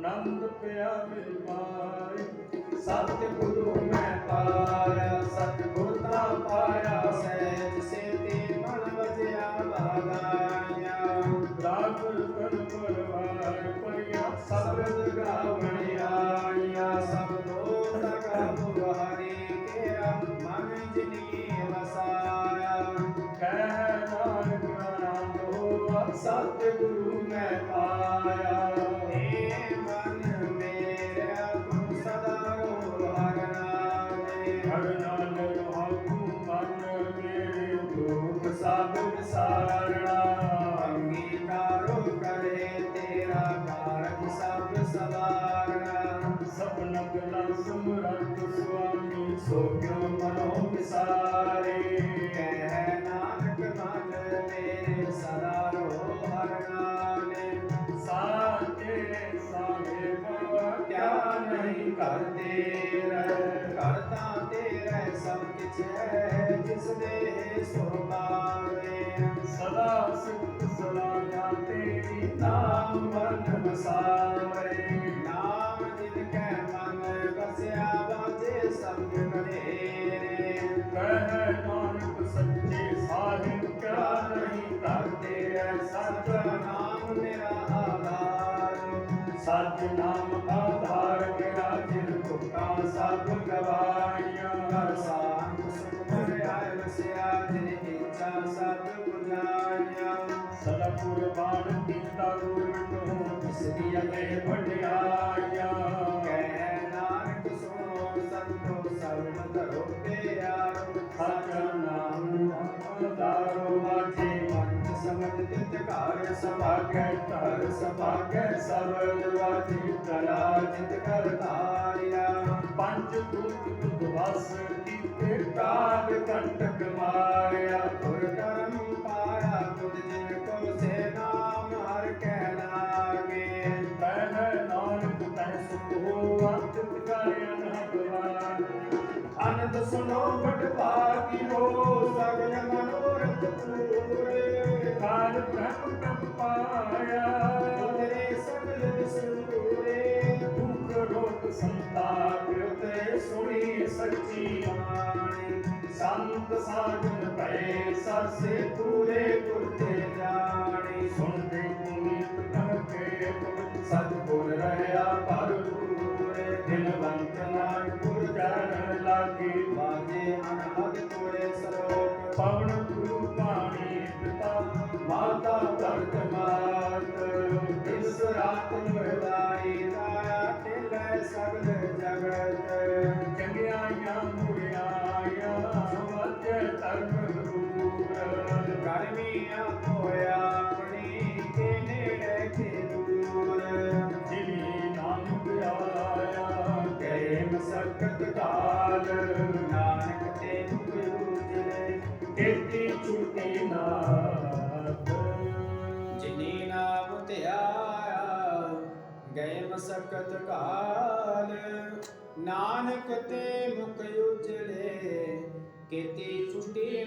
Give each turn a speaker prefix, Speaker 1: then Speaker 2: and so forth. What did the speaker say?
Speaker 1: ਆਨੰਦ ਪਿਆਰੇ ਪਾਏ। ਸਤਿਗੁਰੂ ਮੈਂ ਪਾਇਆ,
Speaker 2: ਸਤਿਗੁਰ ਦਾ ਪਾਇਆ, ਸਹਿਜ ਸੇਤੀ ਮਨ ਵਜਿਆ ਬਾਗਾਇਆ
Speaker 1: ਰਾਗ ਕਰ ਪਰਵਾਰ ਪਰਿਆ ਸਬਦ ਗਾਵਣ ਆਇਆ। ਸਭ ਤੋਂ
Speaker 2: ਤਕਾ ਬੁਹਾਰੀ ਤੇਰਾ ਮਨ ਜਿਨੀ ਵਸਾਇਆ।
Speaker 1: ਕਹਿ ਨਾਨਕ ਨਾਮ ਹੋਆ, ਸਤਿਗੁਰੂ ਮੈਂ ਪਾਇਆ। ਸੁਆਮੀ
Speaker 2: ਸੋ ਕਿਉ ਮਨੋ ਵਿਸਾਰੇ ਕਹਿ ਨਾਨਕ ਮਨ ਮੇਰੇ ਸਦਾ ਰੋ ਹਰ ਨਾਮੇ
Speaker 1: ਸਾਚੇ ਸਾਹਿਬ
Speaker 2: ਕਿਆ ਨਹੀਂ ਕਰਦੇ ਰਹਿ ਕਰਤਾ ਤੇਰਾ ਸਭ ਕਿਛ ਹੈ ਜਿਸ ਦੇ ਸੋ ਕਰਦੇ ਐ ਸਤ ਨਾਮ ਮੇਰਾ ਆਧਾਰ
Speaker 1: ਸੱਚ ਨਾਮ ਆਧਾਰ ਮੇਰਾ ਜਿਨ
Speaker 2: ਤੁਕਾ ਸਭ ਗਵਾਈਆਂ ਹਰ ਸਾਥ ਸੁਖ ਆਇ ਵਸਿਆ ਜਿਨ ਇੱਛਾ ਸਭ 부ਝਾਈਆਂ
Speaker 1: ਸਦਾ ਕੁਰਬਾਨ ਕੀਤਾ ਗੁਰੂ
Speaker 2: ਜਿਸ ਦੀ ਅਗੇ
Speaker 1: ਵਡਿਆਈਆਂ
Speaker 2: ਸਮਝ ਤਿਤ ਘਰ
Speaker 1: ਸਭਾਗੈ ਧਰ ਸਭਾਗੈ ਸਬਦ ਵਾਜੀ
Speaker 2: ਕਲਾ ਜਿਤ ਕਰ ਧਾਰਿਆ।
Speaker 1: ਪੰਜ ਦੂਤ ਤੁਧ ਵਸ ਕੀਤੇ ਕਾਗ ਕੰਟਕ ਮਾਰਿਆ।
Speaker 2: ਤੁਰ ਕਰਮ ਪਾਇਆ ਤੁਧ ਜਿਨ ਕੋ ਸੇ ਨਾਮ ਹਰ ਕਹਿ ਲਾਗੇ।
Speaker 1: ਕਹਿ ਨਾਨਕ ਤੈ ਸੁਖ ਹੋ ਅੰਤਿਤ ਕਰ ਅਨਹਦ
Speaker 2: ਅਨੰਦ ਸੁਨੋ ਬਟ ਭਾਗਿਓ ਸਗਲ ਮਨੋਰਥ ਪੂਰੇ
Speaker 1: ਕਾਲ ਬ੍ਰਹਮ ਤਪ ਪਾਇਆ
Speaker 2: ਤੇਰੇ ਸਗਲ ਵਿਸੂਰੇ
Speaker 1: ਦੁਖ ਰੋਗ ਸੰਤਾਪ ਤੇ ਸੁਣੀ ਸੱਚੀ
Speaker 2: ਬਾਣੀ
Speaker 1: ਸੰਤ ਸਾਜਨ ਭਏ ਸਰਸੇ
Speaker 2: ਪੂਰੇ ਗੁਰ ਤੇ ਜਾਣੀ
Speaker 1: ਸੁਣਦੇ ਪੁਨੀਤ ਕਰਕੇ ਪੁਰਖ
Speaker 2: ਸਤਿਗੁਰ ਰਹਿਆ ਭਰ ਪੂਰੇ ਦਿਲਵੰਤ ਨਾਨਕੁਰ
Speaker 1: ਚਰਨ ਲਾਗੇ
Speaker 2: ਬਾਜੇ ਅਨਹਦ ਕੋਲੇ ਸਰੋਕ
Speaker 1: ਪਵਨ ਗੁਰੂ
Speaker 2: ਗਰਮੀਆਂ ਹੋਇਆ ਆਪਣੀ ਕੇ ਨੇੜੇ ਕੇ ਦੂਰ
Speaker 1: ਜਿਨੀ ਨਾਨਕ ਆਇਆ
Speaker 2: ਗਏ ਮਸਕਤ ਕਾਲ ਨਾਨਕ ਤੇ ਉਜਲੇ
Speaker 1: ਕੀਤੀ ਛੁੱਟੀ ਨਾਥ
Speaker 2: ਜਿਨੀ ਨਾਮ ਧਿਆਇਆ, ਗਏ ਮਸਕਤ ਕਾਲ। ਨਾਨਕ ਤੇ ਮੁਖ ਉਜਲੇ ਕੀਤੀ ਛੁੱਟੀ